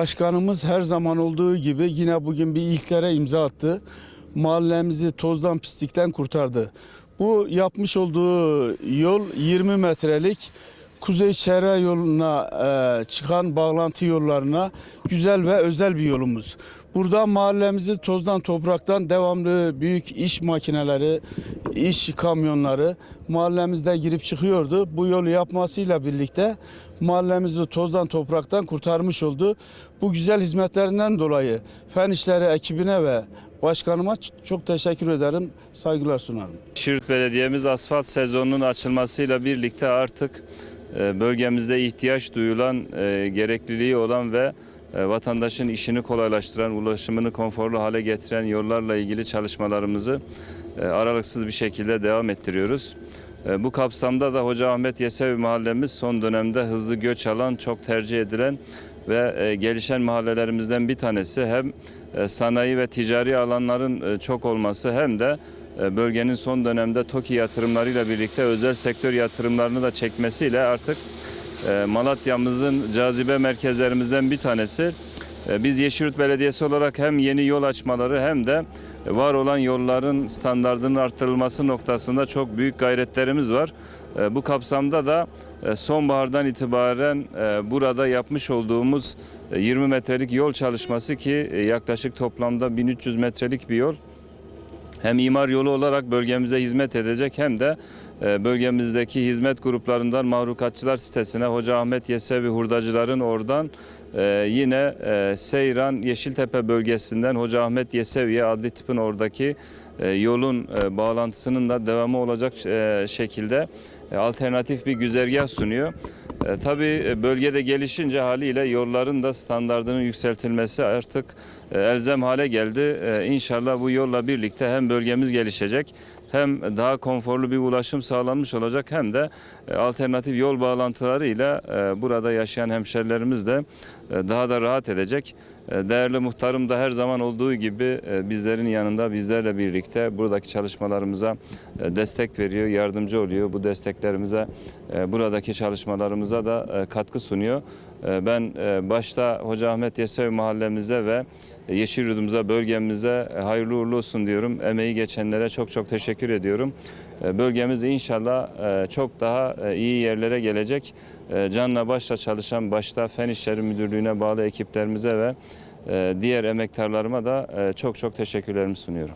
Başkanımız her zaman olduğu gibi yine bugün bir ilklere imza attı. Mahallemizi tozdan pislikten kurtardı. Bu yapmış olduğu yol 20 metrelik Kuzey Çevre yoluna e, çıkan bağlantı yollarına güzel ve özel bir yolumuz. Burada mahallemizi tozdan topraktan devamlı büyük iş makineleri, iş kamyonları mahallemizde girip çıkıyordu. Bu yolu yapmasıyla birlikte mahallemizi tozdan topraktan kurtarmış oldu. Bu güzel hizmetlerinden dolayı Fen İşleri ekibine ve başkanıma çok teşekkür ederim, saygılar sunarım. Şirt Belediye'miz asfalt sezonunun açılmasıyla birlikte artık e, bölgemizde ihtiyaç duyulan, e, gerekliliği olan ve e, vatandaşın işini kolaylaştıran, ulaşımını konforlu hale getiren yollarla ilgili çalışmalarımızı aralıksız bir şekilde devam ettiriyoruz. Bu kapsamda da Hoca Ahmet Yesevi mahallemiz son dönemde hızlı göç alan, çok tercih edilen ve e, gelişen mahallelerimizden bir tanesi. Hem e, sanayi ve ticari alanların e, çok olması hem de bölgenin son dönemde TOKİ yatırımlarıyla birlikte özel sektör yatırımlarını da çekmesiyle artık Malatya'mızın cazibe merkezlerimizden bir tanesi. Biz Yeşilyurt Belediyesi olarak hem yeni yol açmaları hem de var olan yolların standartının arttırılması noktasında çok büyük gayretlerimiz var. E, Bu kapsamda da e, sonbahardan itibaren e, burada yapmış olduğumuz e, 20 metrelik yol çalışması ki e, yaklaşık toplamda 1300 metrelik bir yol hem imar yolu olarak bölgemize hizmet edecek hem de e, bölgemizdeki hizmet gruplarından mahrukatçılar sitesine Hoca Ahmet Yesevi hurdacıların oradan e, yine e, Seyran Yeşiltepe bölgesinden Hoca Ahmet Yesevi'ye adli tipin oradaki yolun bağlantısının da devamı olacak şekilde alternatif bir güzergah sunuyor. E, tabii e, bölgede gelişince haliyle yolların da standartının yükseltilmesi artık e, elzem hale geldi. E, İnşallah bu yolla birlikte hem bölgemiz gelişecek hem daha konforlu bir ulaşım sağlanmış olacak hem de e, alternatif yol bağlantılarıyla e, burada yaşayan hemşerilerimiz de e, daha da rahat edecek. E, Değerli muhtarım da her zaman olduğu gibi e, bizlerin yanında bizlerle birlikte buradaki çalışmalarımıza e, destek veriyor, yardımcı oluyor. Bu desteklerimize, e, buradaki çalışmalarımıza da katkı sunuyor. E, Ben e, başta Hoca Ahmet Yesevi mahallemize ve Yeşilyurt'umuza, bölgemize e, hayırlı uğurlu olsun diyorum. Emeği geçenlere çok çok teşekkür ediyorum. E, Bölgemiz inşallah e, çok daha iyi yerlere gelecek. E, Canla başla çalışan başta Fen İşleri Müdürlüğü'ne bağlı ekiplerimize ve diğer emektarlarıma da çok çok teşekkürlerimi sunuyorum.